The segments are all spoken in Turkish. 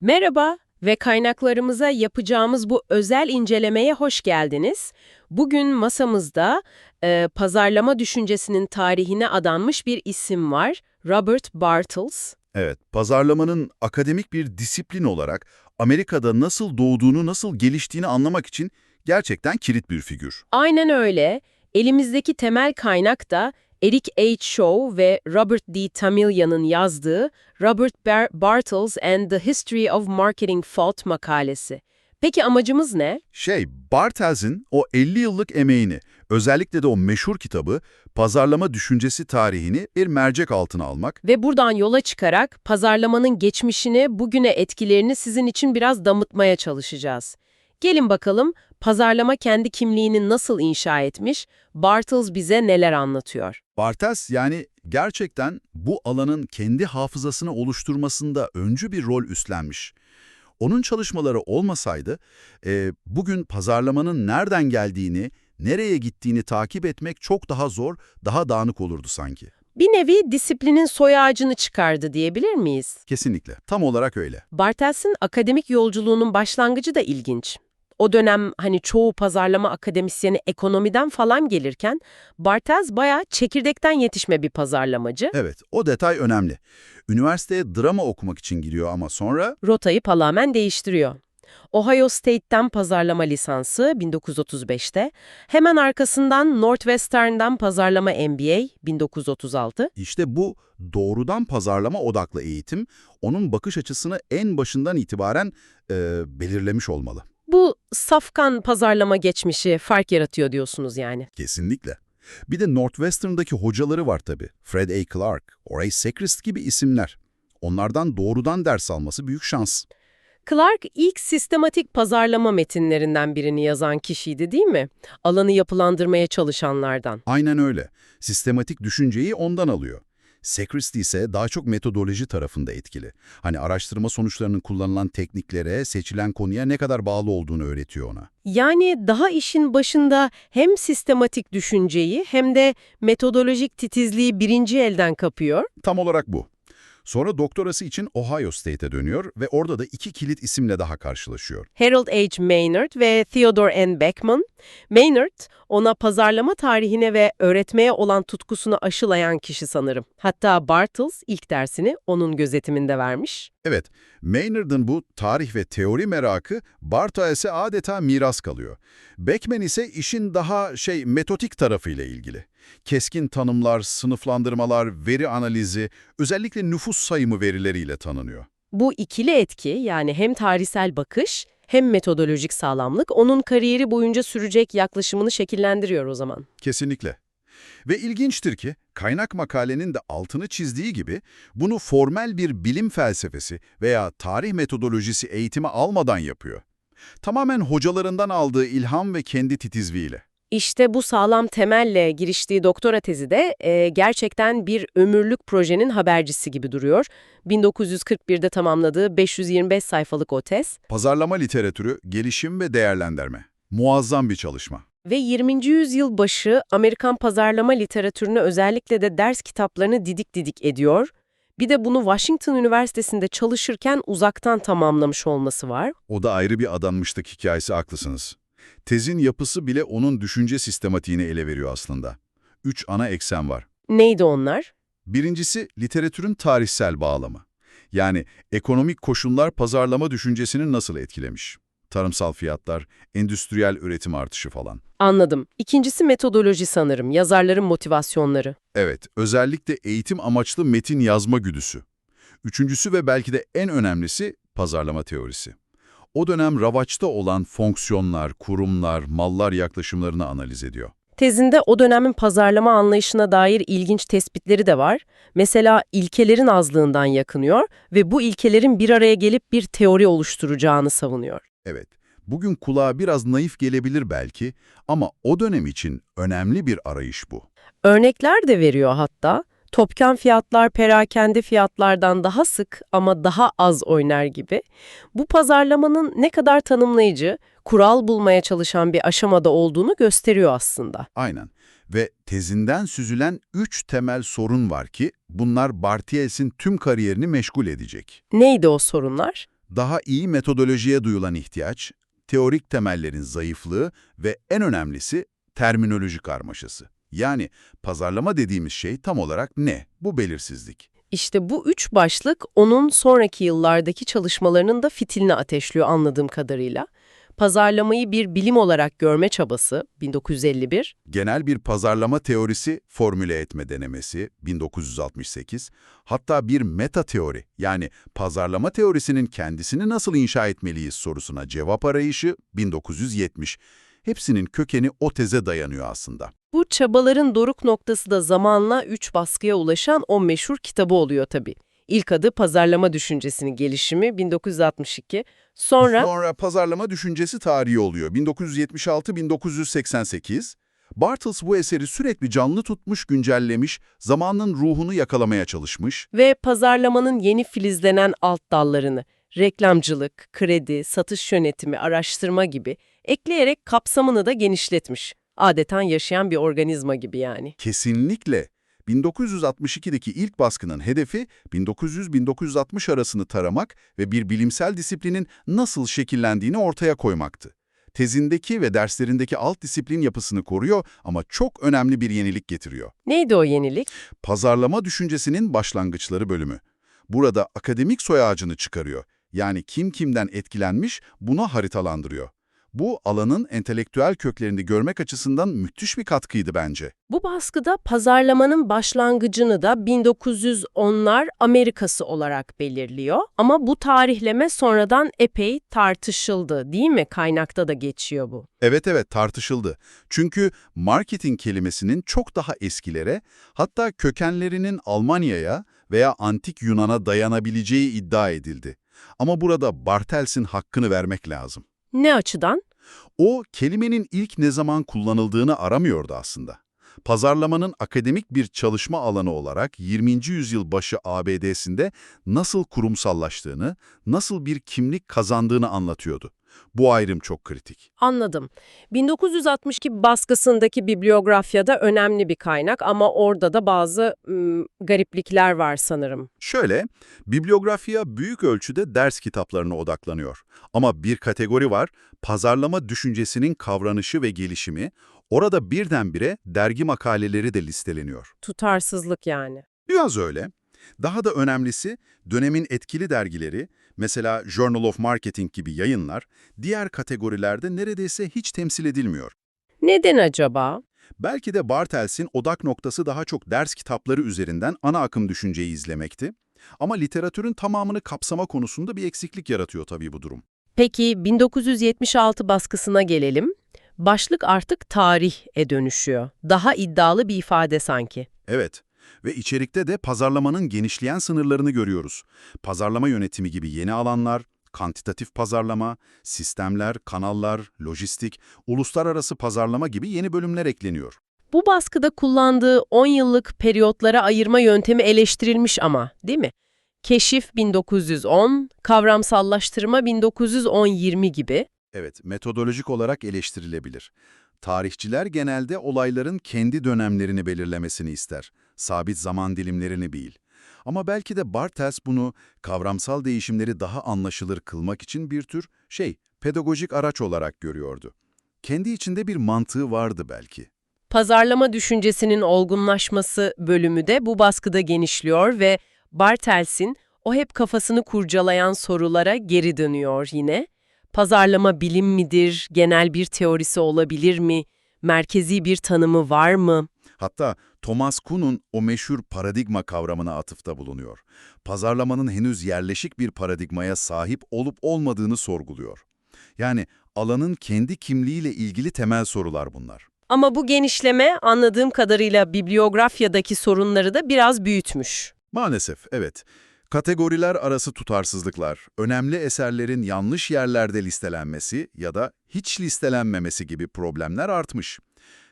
Merhaba ve kaynaklarımıza yapacağımız bu özel incelemeye hoş geldiniz. Bugün masamızda e, pazarlama düşüncesinin tarihine adanmış bir isim var. Robert Bartels. Evet, pazarlamanın akademik bir disiplin olarak Amerika'da nasıl doğduğunu, nasıl geliştiğini anlamak için gerçekten kilit bir figür. Aynen öyle. Elimizdeki temel kaynak da Eric H. Shaw ve Robert D. Tamilian'ın yazdığı Robert Bar Bartels and the History of Marketing Thought makalesi. Peki amacımız ne? Şey, Bartels'in o 50 yıllık emeğini, özellikle de o meşhur kitabı, pazarlama düşüncesi tarihini bir mercek altına almak. Ve buradan yola çıkarak pazarlamanın geçmişini, bugüne etkilerini sizin için biraz damıtmaya çalışacağız. Gelin bakalım pazarlama kendi kimliğini nasıl inşa etmiş, Bartels bize neler anlatıyor. Bartels yani gerçekten bu alanın kendi hafızasını oluşturmasında öncü bir rol üstlenmiş. Onun çalışmaları olmasaydı, e, bugün pazarlamanın nereden geldiğini, nereye gittiğini takip etmek çok daha zor, daha dağınık olurdu sanki. Bir nevi disiplinin soy ağacını çıkardı diyebilir miyiz? Kesinlikle, tam olarak öyle. Bartels'in akademik yolculuğunun başlangıcı da ilginç. O dönem hani çoğu pazarlama akademisyeni ekonomiden falan gelirken Bartels bayağı çekirdekten yetişme bir pazarlamacı. Evet, o detay önemli. Üniversiteye drama okumak için giriyor ama sonra Rotayı tamamen değiştiriyor. Ohio State'ten pazarlama lisansı 1935'te, hemen arkasından Northwestern'dan pazarlama MBA 1936, işte bu doğrudan pazarlama odaklı eğitim onun bakış açısını en başından itibaren e, belirlemiş olmalı. Bu safkan pazarlama geçmişi fark yaratıyor diyorsunuz yani. Kesinlikle. Bir de Northwestern'daki hocaları var tabii. Fred A. Clark, Horace Secrist gibi isimler. Onlardan doğrudan ders alması büyük şans. Clark ilk sistematik pazarlama metinlerinden birini yazan kişiydi değil mi? Alanı yapılandırmaya çalışanlardan. Aynen öyle. Sistematik düşünceyi ondan alıyor. Secrist ise daha çok metodoloji tarafında etkili. Hani araştırma sonuçlarının kullanılan tekniklere, seçilen konuya ne kadar bağlı olduğunu öğretiyor ona. Yani daha işin başında hem sistematik düşünceyi hem de metodolojik titizliği birinci elden kapıyor. Tam olarak bu. Sonra doktorası için Ohio State'e dönüyor ve orada da iki kilit isimle daha karşılaşıyor. Harold H. Maynard ve Theodore N. Beckman. Maynard, ona pazarlama tarihine ve öğretmeye olan tutkusunu aşılayan kişi sanırım. Hatta Bartels ilk dersini onun gözetiminde vermiş. Evet, Maynard'ın bu tarih ve teori merakı Bartels'e adeta miras kalıyor. Beckman ise işin daha şey metotik tarafıyla ilgili. Keskin tanımlar, sınıflandırmalar, veri analizi, özellikle nüfus sayımı verileriyle tanınıyor. Bu ikili etki yani hem tarihsel bakış hem metodolojik sağlamlık onun kariyeri boyunca sürecek yaklaşımını şekillendiriyor o zaman. Kesinlikle. Ve ilginçtir ki, kaynak makalenin de altını çizdiği gibi, bunu formel bir bilim felsefesi veya tarih metodolojisi eğitimi almadan yapıyor. Tamamen hocalarından aldığı ilham ve kendi titizliğiyle. İşte bu sağlam temelle giriştiği doktora tezi de e, gerçekten bir ömürlük projenin habercisi gibi duruyor. 1941'de tamamladığı 525 sayfalık o tez Pazarlama literatürü, gelişim ve değerlendirme. Muazzam bir çalışma. ve 20. yüzyıl başı Amerikan pazarlama literatürünü özellikle de ders kitaplarını didik didik ediyor. Bir de bunu Washington Üniversitesi'nde çalışırken uzaktan tamamlamış olması var. O da ayrı bir adanmışlık hikayesi haklısınız. Tezin yapısı bile onun düşünce sistematiğini ele veriyor aslında. Üç ana eksen var. Neydi onlar? Birincisi literatürün tarihsel bağlamı. Yani ekonomik koşullar pazarlama düşüncesini nasıl etkilemiş? Tarımsal fiyatlar, endüstriyel üretim artışı falan. Anladım. İkincisi metodoloji sanırım, yazarların motivasyonları. Evet, özellikle eğitim amaçlı metin yazma güdüsü. Üçüncüsü ve belki de en önemlisi pazarlama teorisi. O dönem ravaçta olan fonksiyonlar, kurumlar, mallar yaklaşımlarını analiz ediyor. Tezinde o dönemin pazarlama anlayışına dair ilginç tespitleri de var. Mesela ilkelerin azlığından yakınıyor ve bu ilkelerin bir araya gelip bir teori oluşturacağını savunuyor. Evet, bugün kulağa biraz naif gelebilir belki ama o dönem için önemli bir arayış bu. Örnekler de veriyor hatta. Topkan fiyatlar perakende fiyatlardan daha sık ama daha az oynar gibi. Bu pazarlamanın ne kadar tanımlayıcı, kural bulmaya çalışan bir aşamada olduğunu gösteriyor aslında. Aynen. Ve tezinden süzülen üç temel sorun var ki bunlar Bartiels'in tüm kariyerini meşgul edecek. Neydi o sorunlar? Daha iyi metodolojiye duyulan ihtiyaç, teorik temellerin zayıflığı ve en önemlisi terminoloji karmaşası. Yani pazarlama dediğimiz şey tam olarak ne? Bu belirsizlik. İşte bu üç başlık onun sonraki yıllardaki çalışmalarının da fitilini ateşliyor anladığım kadarıyla. Pazarlamayı bir bilim olarak görme çabası 1951, Genel bir pazarlama teorisi formüle etme denemesi 1968, hatta bir meta teori yani pazarlama teorisinin kendisini nasıl inşa etmeliyiz sorusuna cevap arayışı 1970. Hepsinin kökeni o teze dayanıyor aslında. Bu çabaların doruk noktası da zamanla üç baskıya ulaşan o meşhur kitabı oluyor tabii. İlk adı Pazarlama Düşüncesinin Gelişimi 1962, sonra Sonra pazarlama düşüncesi tarihi oluyor 1976-1988. Bartels bu eseri sürekli canlı tutmuş, güncellemiş, zamanın ruhunu yakalamaya çalışmış. ve pazarlamanın yeni filizlenen alt dallarını, reklamcılık, kredi, satış yönetimi, araştırma gibi ekleyerek kapsamını da genişletmiş. Adeten yaşayan bir organizma gibi yani. Kesinlikle. 1962'deki ilk baskının hedefi 1900-1960 arasını taramak ve bir bilimsel disiplinin nasıl şekillendiğini ortaya koymaktı. Tezindeki ve derslerindeki alt disiplin yapısını koruyor ama çok önemli bir yenilik getiriyor. Neydi o yenilik? Pazarlama düşüncesinin başlangıçları bölümü. Burada akademik soy ağacını çıkarıyor. Yani kim kimden etkilenmiş bunu haritalandırıyor. Bu alanın entelektüel köklerini görmek açısından müthiş bir katkıydı bence. Bu baskıda pazarlamanın başlangıcını da 1910'lar Amerikası olarak belirliyor. Ama bu tarihleme sonradan epey tartışıldı değil mi? Kaynakta da geçiyor bu. Evet evet tartışıldı. Çünkü marketing kelimesinin çok daha eskilere, hatta kökenlerinin Almanya'ya veya antik Yunan'a dayanabileceği iddia edildi. Ama burada Bartels'in hakkını vermek lazım. Ne açıdan? O, kelimenin ilk ne zaman kullanıldığını aramıyordu aslında. Pazarlamanın akademik bir çalışma alanı olarak 20. yüzyıl başı ABD'sinde nasıl kurumsallaştığını, nasıl bir kimlik kazandığını anlatıyordu. Bu ayrım çok kritik. Anladım. 1962 baskısındaki bibliografyada önemli bir kaynak ama orada da bazı ım, gariplikler var sanırım. Şöyle, bibliografya büyük ölçüde ders kitaplarına odaklanıyor. Ama bir kategori var, pazarlama düşüncesinin kavranışı ve gelişimi. Orada birdenbire dergi makaleleri de listeleniyor. Tutarsızlık yani. Biraz öyle. Daha da önemlisi dönemin etkili dergileri, mesela Journal of Marketing gibi yayınlar, diğer kategorilerde neredeyse hiç temsil edilmiyor. Neden acaba? Belki de Bartels'in odak noktası daha çok ders kitapları üzerinden ana akım düşünceyi izlemekti. Ama literatürün tamamını kapsama konusunda bir eksiklik yaratıyor tabii bu durum. Peki 1976 baskısına gelelim. Başlık artık tarihe dönüşüyor. Daha iddialı bir ifade sanki. Evet ve içerikte de pazarlamanın genişleyen sınırlarını görüyoruz. Pazarlama yönetimi gibi yeni alanlar, kantitatif pazarlama, sistemler, kanallar, lojistik, uluslararası pazarlama gibi yeni bölümler ekleniyor. Bu baskıda kullandığı 10 yıllık periyotlara ayırma yöntemi eleştirilmiş ama, değil mi? Keşif 1910, kavramsallaştırma 1910-20 gibi. Evet, metodolojik olarak eleştirilebilir. Tarihçiler genelde olayların kendi dönemlerini belirlemesini ister, sabit zaman dilimlerini değil. Ama belki de Bartels bunu kavramsal değişimleri daha anlaşılır kılmak için bir tür şey, pedagojik araç olarak görüyordu. Kendi içinde bir mantığı vardı belki. Pazarlama düşüncesinin olgunlaşması bölümü de bu baskıda genişliyor ve Bartels'in o hep kafasını kurcalayan sorulara geri dönüyor yine. Pazarlama bilim midir, genel bir teorisi olabilir mi, merkezi bir tanımı var mı? Hatta Thomas Kuhn'un o meşhur paradigma kavramına atıfta bulunuyor. Pazarlamanın henüz yerleşik bir paradigmaya sahip olup olmadığını sorguluyor. Yani alanın kendi kimliğiyle ilgili temel sorular bunlar. Ama bu genişleme anladığım kadarıyla bibliografyadaki sorunları da biraz büyütmüş. Maalesef, evet. Kategoriler arası tutarsızlıklar, önemli eserlerin yanlış yerlerde listelenmesi ya da hiç listelenmemesi gibi problemler artmış.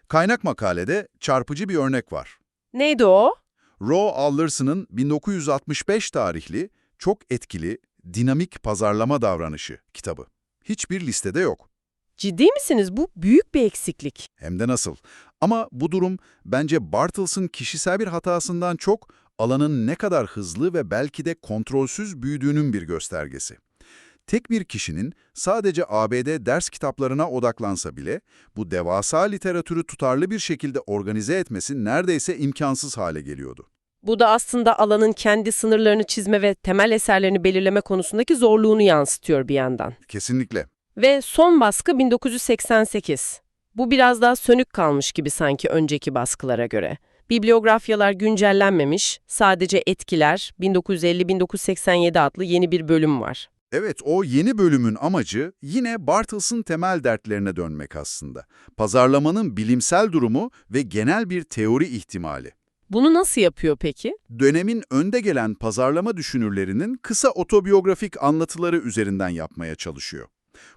Kaynak makalede çarpıcı bir örnek var. Neydi o? Roe Alderson'ın 1965 tarihli, çok etkili, dinamik pazarlama davranışı kitabı. Hiçbir listede yok. Ciddi misiniz? Bu büyük bir eksiklik. Hem de nasıl. Ama bu durum bence Bartles'ın kişisel bir hatasından çok alanın ne kadar hızlı ve belki de kontrolsüz büyüdüğünün bir göstergesi. Tek bir kişinin sadece ABD ders kitaplarına odaklansa bile bu devasa literatürü tutarlı bir şekilde organize etmesi neredeyse imkansız hale geliyordu. Bu da aslında alanın kendi sınırlarını çizme ve temel eserlerini belirleme konusundaki zorluğunu yansıtıyor bir yandan. Kesinlikle. Ve son baskı 1988. Bu biraz daha sönük kalmış gibi sanki önceki baskılara göre. Bibliografyalar güncellenmemiş, sadece etkiler 1950-1987 adlı yeni bir bölüm var. Evet, o yeni bölümün amacı yine Bartles'ın temel dertlerine dönmek aslında. Pazarlamanın bilimsel durumu ve genel bir teori ihtimali. Bunu nasıl yapıyor peki? Dönemin önde gelen pazarlama düşünürlerinin kısa otobiyografik anlatıları üzerinden yapmaya çalışıyor.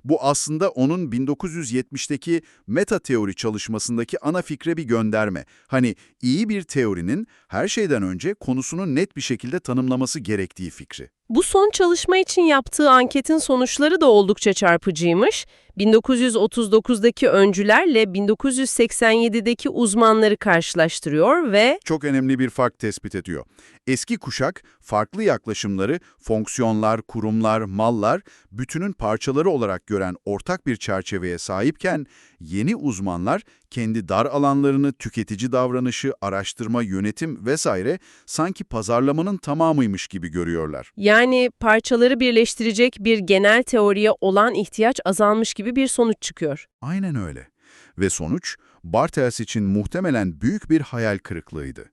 Bu aslında onun 1970'teki meta teori çalışmasındaki ana fikre bir gönderme. Hani iyi bir teorinin her şeyden önce konusunu net bir şekilde tanımlaması gerektiği fikri. Bu son çalışma için yaptığı anketin sonuçları da oldukça çarpıcıymış. 1939'daki öncülerle 1987'deki uzmanları karşılaştırıyor ve Çok önemli bir fark tespit ediyor. Eski kuşak farklı yaklaşımları, fonksiyonlar, kurumlar, mallar, bütünün parçaları olarak gören ortak bir çerçeveye sahipken yeni uzmanlar kendi dar alanlarını tüketici davranışı, araştırma, yönetim vesaire sanki pazarlamanın tamamıymış gibi görüyorlar. yani parçaları birleştirecek bir genel teoriye olan ihtiyaç azalmış gibi bir sonuç çıkıyor. Aynen öyle. Ve sonuç, Bartels için muhtemelen büyük bir hayal kırıklığıydı.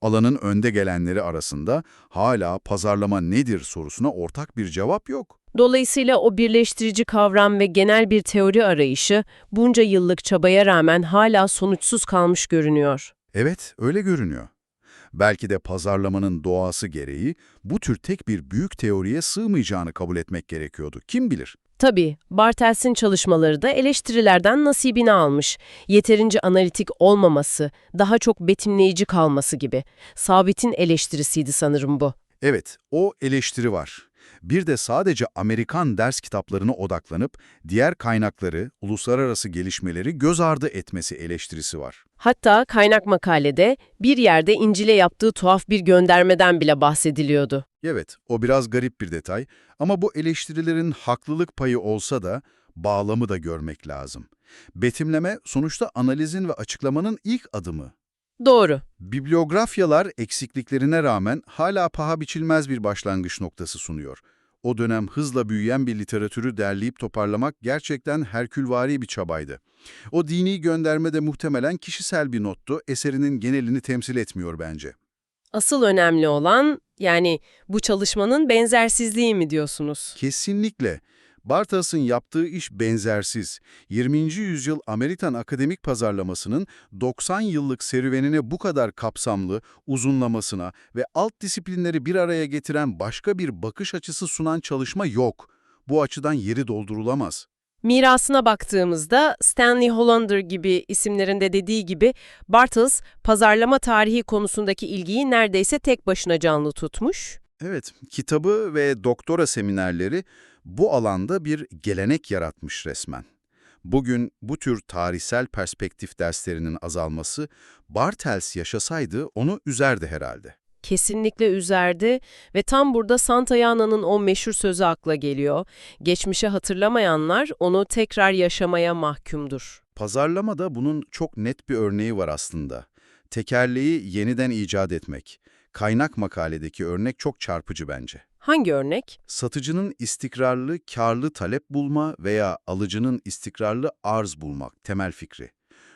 Alanın önde gelenleri arasında hala pazarlama nedir sorusuna ortak bir cevap yok. Dolayısıyla o birleştirici kavram ve genel bir teori arayışı bunca yıllık çabaya rağmen hala sonuçsuz kalmış görünüyor. Evet, öyle görünüyor. Belki de pazarlamanın doğası gereği bu tür tek bir büyük teoriye sığmayacağını kabul etmek gerekiyordu. Kim bilir? Tabii, Bartels'in çalışmaları da eleştirilerden nasibini almış. Yeterince analitik olmaması, daha çok betimleyici kalması gibi. Sabit'in eleştirisiydi sanırım bu. Evet, o eleştiri var. Bir de sadece Amerikan ders kitaplarına odaklanıp diğer kaynakları, uluslararası gelişmeleri göz ardı etmesi eleştirisi var. Hatta kaynak makalede bir yerde İncil'e yaptığı tuhaf bir göndermeden bile bahsediliyordu. Evet, o biraz garip bir detay ama bu eleştirilerin haklılık payı olsa da bağlamı da görmek lazım. Betimleme sonuçta analizin ve açıklamanın ilk adımı. Doğru. Bibliografyalar eksikliklerine rağmen hala paha biçilmez bir başlangıç noktası sunuyor. O dönem hızla büyüyen bir literatürü derleyip toparlamak gerçekten herkülvari bir çabaydı. O dini gönderme de muhtemelen kişisel bir nottu, eserinin genelini temsil etmiyor bence. Asıl önemli olan, yani bu çalışmanın benzersizliği mi diyorsunuz? Kesinlikle. Bartas'ın yaptığı iş benzersiz. 20. yüzyıl Amerikan akademik pazarlamasının 90 yıllık serüvenine bu kadar kapsamlı, uzunlamasına ve alt disiplinleri bir araya getiren başka bir bakış açısı sunan çalışma yok. Bu açıdan yeri doldurulamaz. Mirasına baktığımızda Stanley Hollander gibi isimlerinde dediği gibi Bartels pazarlama tarihi konusundaki ilgiyi neredeyse tek başına canlı tutmuş. Evet, kitabı ve doktora seminerleri bu alanda bir gelenek yaratmış resmen. Bugün bu tür tarihsel perspektif derslerinin azalması Bartels yaşasaydı onu üzerdi herhalde. Kesinlikle üzerdi ve tam burada Santayana'nın o meşhur sözü akla geliyor. Geçmişe hatırlamayanlar onu tekrar yaşamaya mahkumdur. Pazarlamada bunun çok net bir örneği var aslında. Tekerleği yeniden icat etmek. Kaynak makaledeki örnek çok çarpıcı bence. Hangi örnek? Satıcının istikrarlı, karlı talep bulma veya alıcının istikrarlı arz bulmak temel fikri.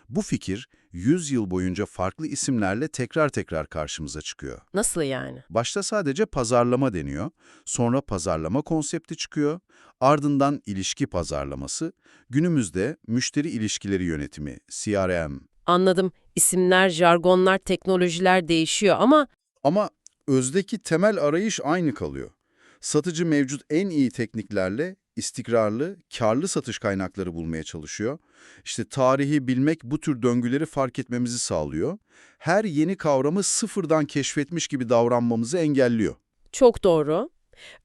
Bu fikir 100 yıl boyunca farklı isimlerle tekrar tekrar karşımıza çıkıyor. Nasıl yani? Başta sadece pazarlama deniyor, sonra pazarlama konsepti çıkıyor, ardından ilişki pazarlaması, günümüzde müşteri ilişkileri yönetimi, CRM. Anladım. İsimler, jargonlar, teknolojiler değişiyor ama Ama özdeki temel arayış aynı kalıyor. Satıcı mevcut en iyi tekniklerle istikrarlı, karlı satış kaynakları bulmaya çalışıyor. İşte tarihi bilmek bu tür döngüleri fark etmemizi sağlıyor. Her yeni kavramı sıfırdan keşfetmiş gibi davranmamızı engelliyor. Çok doğru.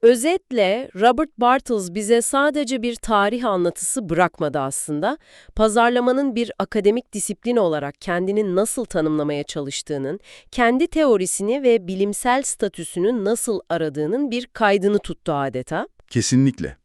Özetle Robert Bartels bize sadece bir tarih anlatısı bırakmadı aslında. Pazarlamanın bir akademik disiplin olarak kendini nasıl tanımlamaya çalıştığının, kendi teorisini ve bilimsel statüsünü nasıl aradığının bir kaydını tuttu adeta. Kesinlikle.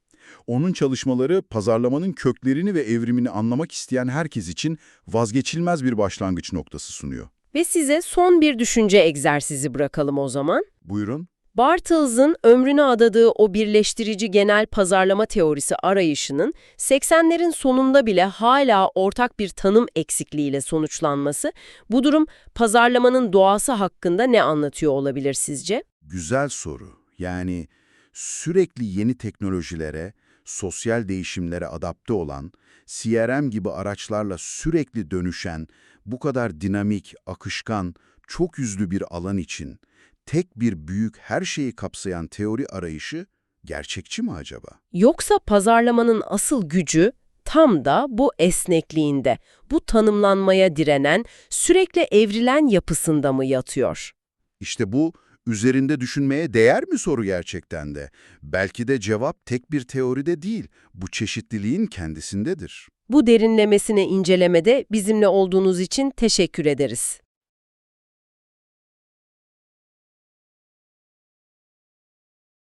Onun çalışmaları pazarlamanın köklerini ve evrimini anlamak isteyen herkes için vazgeçilmez bir başlangıç noktası sunuyor. Ve size son bir düşünce egzersizi bırakalım o zaman. Buyurun. Bartles'ın ömrünü adadığı o birleştirici genel pazarlama teorisi arayışının 80'lerin sonunda bile hala ortak bir tanım eksikliğiyle sonuçlanması, bu durum pazarlamanın doğası hakkında ne anlatıyor olabilir sizce? Güzel soru. Yani sürekli yeni teknolojilere, sosyal değişimlere adapte olan, CRM gibi araçlarla sürekli dönüşen, bu kadar dinamik, akışkan, çok yüzlü bir alan için tek bir büyük her şeyi kapsayan teori arayışı gerçekçi mi acaba? Yoksa pazarlamanın asıl gücü tam da bu esnekliğinde, bu tanımlanmaya direnen, sürekli evrilen yapısında mı yatıyor? İşte bu üzerinde düşünmeye değer mi soru gerçekten de? Belki de cevap tek bir teoride değil, bu çeşitliliğin kendisindedir. Bu derinlemesine incelemede bizimle olduğunuz için teşekkür ederiz.